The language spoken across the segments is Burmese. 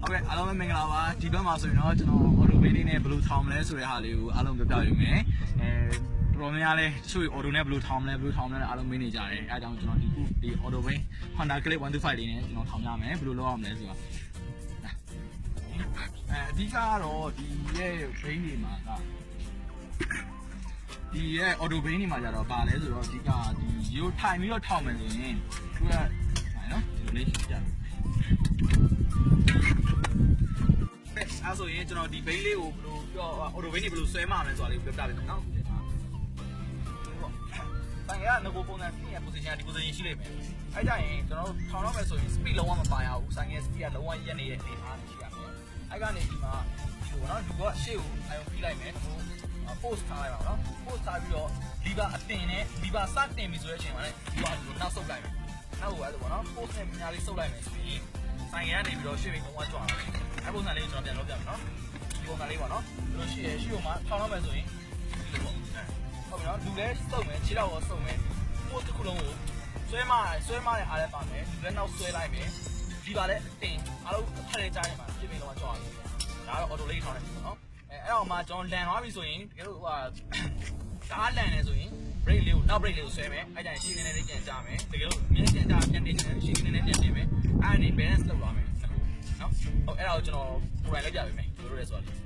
ဟုတ်ကဲ့အားလုံးပဲမင်္ဂလာပါဒီဘက်မှာဆိုရင်တော့ကျွန်တော် auto bay လေးနဲ့ဘယ်လိုထောင်မလဲဆိုတဲ့ဟာလေးကိုအားလုံးပြောပြပေးမယ်အဲတော်တော်များများလဲတချို့ auto နဲ့ဘယ်လိုထောင်မလဲဘယ်လိုထောင်မလဲအားလုံးမေးနေကြတယ်အဲအကြောင်းကျွန်တော်ဒီခုဒီ auto bay Honda Click 125လေးနဲ့ကျွန်တော်ထောင်ကြမယ်ဘယ်လိုလုပ်ရမလဲဆိုတော့အဲအဓိကကတော့ဒီရဲ့ bay တွေမှာကဒီရဲ့ auto bay တွေမှာကြတော့ပါလဲဆိုတော့အဓိကဒီရိုးထိုင်ပြီးတော့ထောင်မယ်ဆိုရင်သူက အဲဆိုရင်ကျွန်တော်ဒီဘိန်းလေးကိုဘယ်လိုပြောအော်တိုဘိန်းလေးဘယ်လိုဆွဲမှာလဲဆိုတာလေးပြောပြပေးမယ်နော်တန်ရငကိုပုံစံစီးရ position ဒီ position ရှိလိမ့်မယ်အဲကြရင်ကျွန်တော်ထောင်တော့မယ်ဆိုရင် speed လုံးဝမပါရဘူးဆိုင်ငယ် speed ကလုံးဝရက်နေတဲ့အနေအားရှိရမယ်အဲကနေဒီမှာဒီလိုနော်လူကရှေ့ကိုအယုံပြီးလိုက်မယ်ဟို post ထားလိုက်ပါတော့ post ထားပြီးတော့ lever အတင်နဲ့ lever စတင်ပြီဆိုတဲ့အချိန်မှာလည်းဒီကဒီလိုနောက်ဆုပ်လိုက်မယ်နောက်ကိုအဲ့လိုပေါ့နော် post နဲ့များလေးဆုပ်လိုက်မယ်ဆိုရင်ဆိုင်ငယ်ကနေပြီးတော့ရှေ့ပြီးလုံးဝကြွားတယ် အဲ့ပုံစံလေးကိုကျွန်တော်ပြန်လုပ်ပြမယ်နော်ဒီပုံစံလေးပေါ့နော်ဒီလိုရှိရရှိအောင်မှာထောင်တော့မယ်ဆိုရင်ဒီလိုပေါ့ဟုတ်ပြီနော်လူလဲစုပ်မယ်ခြေထောက်ရောစုပ်မယ် post တစ်ခုလုံးကိုဆွဲမဆွဲမတဲ့အားလည်းပါမယ်လူလဲနောက်ဆွဲလိုက်မယ်ဒီပါလဲအတင်အားလုံးဖက်တဲ့ကြားထဲမှာပြင်ပြင်လုံးဝကြွားတယ်ဒါတော့ auto လေးထောင်နေပြီပေါ့နော်အဲအဲ့တော့မှကျွန်တော်လန်သွားပြီဆိုရင်တကယ်လို့ဟိုဟာကားလန်နေဆိုရင် brake လေးကိုနောက် brake လေးကိုဆွဲမယ်အဲ့ကြရင်ရှင်းနေနေလေးပြန်ကြမယ်တကယ်လို့မြင်းပြန်ကြပြန်နေတယ်ရှင်းနေနေပြန်တင်မယ်အဲ့ဒါနေ balance လုပ်သွားမယ်နော် ဟုတ်အဲ့ဒါကိုကျွန်တော်ကိုယ်တိုင်လိုက်ပြပေးမယ်ဘယ်လိုလဲဆိုတော့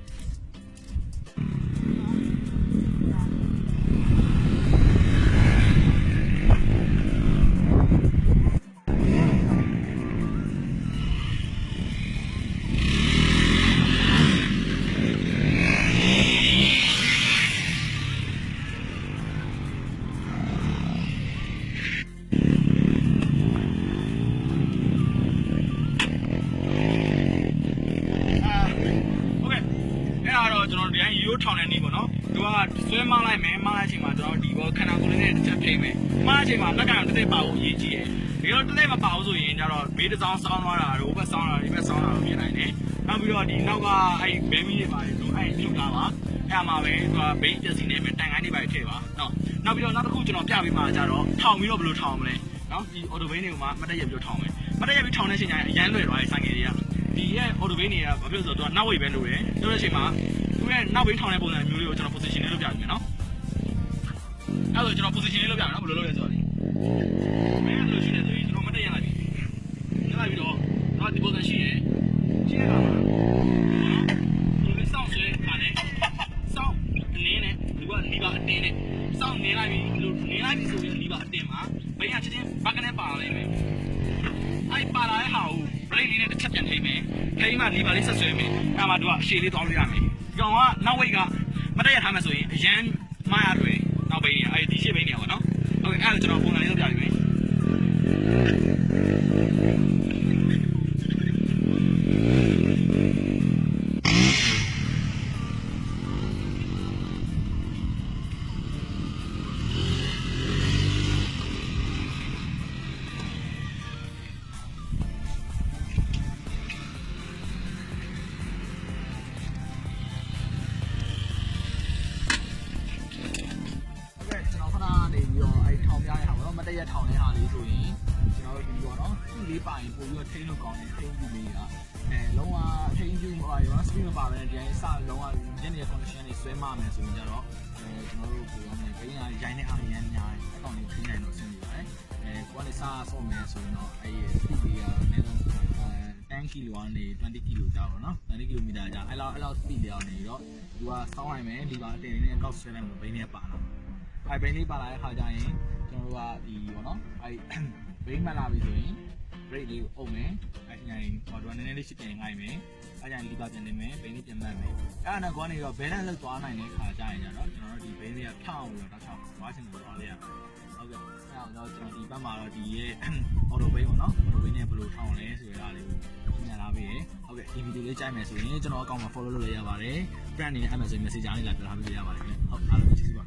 န်တော်ဒီတိုင်းရိုးထောင်တဲ့နေပေါ့နော်သူကဆွဲမလိုက်မယ်မလိုက်အချိန်မှာကျွန်တော်ဒီဘောခန္ဓာကိုယ်လေးနဲ့တစ်ချက်ထိမ့်မယ်မလိုက်အချိန်မှာလက်ကံတစ်သက်ပါဖို့အရေးကြီးတယ်ဒီတော့တစ်သက်မပါဘူးဆိုရင်ကျတော့ဘေးတစ်စောင်းစောင်းသွားတာတို့ဘက်စောင်းတာဒီဘက်စောင်းတာတို့ဖြစ်နိုင်တယ်နောက်ပြီးတော့ဒီနောက်ကအဲ့ဘဲမီတွေပါတယ်သူအဲ့ပြုတ်တာပါအဲ့မှာပဲသူကဘေးကျစီနေမယ်တိုင်ကိုင်းတွေပါထည့်ပါနော်နောက်ပြီးတော့နောက်တစ်ခုကျွန်တော်ပြပေးမှာကျတော့ထောင်ပြီးတော့ဘယ်လိုထောင်မလဲနော်ဒီအော်တိုဘိန်းတွေကိုမှမတက်ရပြီးတော့ထောင်မယ်မတက်ရပြီးထောင်တဲ့အချိန်ကျရင်အရန်လွယ်သွားတယ်ဆိုင်ကယ်တွေကဒီရဲ့ auto bay တွေကဘာဖြစ်လို့ဆိုတော့သူကနောက်ဝိတ်ပဲလို့ရတယ်။ဆိုတဲ့အချိန်မှာ သူရဲ့နောက်ဝိတ်ထောင်တဲ့ပုံစံမျိုးလေးကိုကျွန်တော် position လေးလုပ်ပြပေးမယ်နော်။အဲ့ဒါဆိုကျွန်တော် position လေးလုပ်ပြမယ်နော်ဘယ်လိုလုပ်လဲဆိုတော့လေ။မင်းကလို့ရှိနေဆိုရင်ကျွန်တော်မတက်ရလိုက်ပြီ။တက်လိုက်ပြီးတော့တော့ဒီပုံစံရှိရဲ။ရှိရတာပါ။ဒီလိုစောင့်ဆွဲခါနဲ့စောင့်အနေနဲ့ဒီကလီဘာအတင်းနဲ့စောင့်နေလိုက်ပြီလို့နေလိုက်ပြီဆိုရင်လီဘာအတင်းမှာဘယ်ရချင်းချင်းဘက်ကနေပါလိုက်မယ်။အဲ့ပါလာတဲ့ဟာကို brake လေးနဲ့တစ်ချက်ပြန်ထိမ့်မယ်ထိမ့်မှလီဗာလေးဆက်ဆွဲမယ်အဲ့မှာသူကအရှည်လေးတောင်းလို့ရမယ် ဒီကောင်ကနောက်ဝိတ်ကမတက်ရထားမှဆိုရင်အရန် တဲ့ဟာပေါ့နော်မတက်ရထောင်တဲ့ဟာလေးဆိုရင်ကျွန်တော်တို့ဒီပေါ့နော်သူ့လေးပိုင်ပို့ပြီးတော့ထိန်းလို့ကောင်းတယ်ထိန်းပြီးလေးကအဲလုံးဝထိန်းပြီးဟိုရော speed မပါဘဲနဲ့ဒီစလုံးဝညနေ condition တွေဆွဲမမယ်ဆိုရင်ကြတော့အဲကျွန်တော်တို့ပြောရမယ်ဘိန်းကရိုင်းတဲ့အားရမ်းများတယ်အကောင်လေးထိန်းနိုင်တော့ဆင်းနေပါတယ်အဲကိုကလည်းစားဆော့မယ်ဆိုရင်တော့အဲ့ဒီ speed လေးကအနည်းဆုံးအဲ10ကီလိုကနေ20ကီလိုကြာပါတော့20ကီလိုမီတာကြာအဲ့လောက်အဲ့လောက် speed လေးအောင်နေတော့သူကစောင်းနိုင်မယ်ဒီပါအတင်လေးနဲ့ကောက်ဆွဲလိုက်မယ်ဘိန်းနဲ့ပါတော့ အဲဘိန်းလေးပါလာတဲ့ခါကျရင်ကျွန်တော်တို့ကဒီပေါ့နော်အဲဘိန်းမှန်လာပြီဆိုရင် brake လေးကိုအုပ်မယ်အဲညရင်ဟောတော့နည်းနည်းလေးရှစ်ပြန်ငိုင်းမယ်အဲညရင်လီပါပြန်နေမယ်ဘိန်းလေးပြန်မှတ်မယ်အဲအနာကနေတော့ balance လောက်သွားနိုင်တဲ့ခါကျရင်ကျတော့ကျွန်တော်တို့ဒီဘိန်းလေးကဖြောင်းပြီးတော့တော့ဝါရှင်တန်သွားလေးရဟုတ်ကဲ့အဲတော့ကျွန်တော်ဒီဘက်မှာတော့ဒီရဲ့ auto bane ပေါ့နော် auto bane နဲ့ဘယ်လိုထောင်းလဲဆိုရတာလေးကိုညလာပေးရဟုတ်ကဲ့ဒီဗီဒီယိုလေးကြိုက်မယ်ဆိုရင်ကျွန်တော်အကောင့်မှာ follow လုပ်လို့ရပါတယ် brand အနေနဲ့ Amazon message လေးလာပြထားပေးရပါတယ်ခင်ဗျဟုတ်အားလုံးကျေးဇူးပါ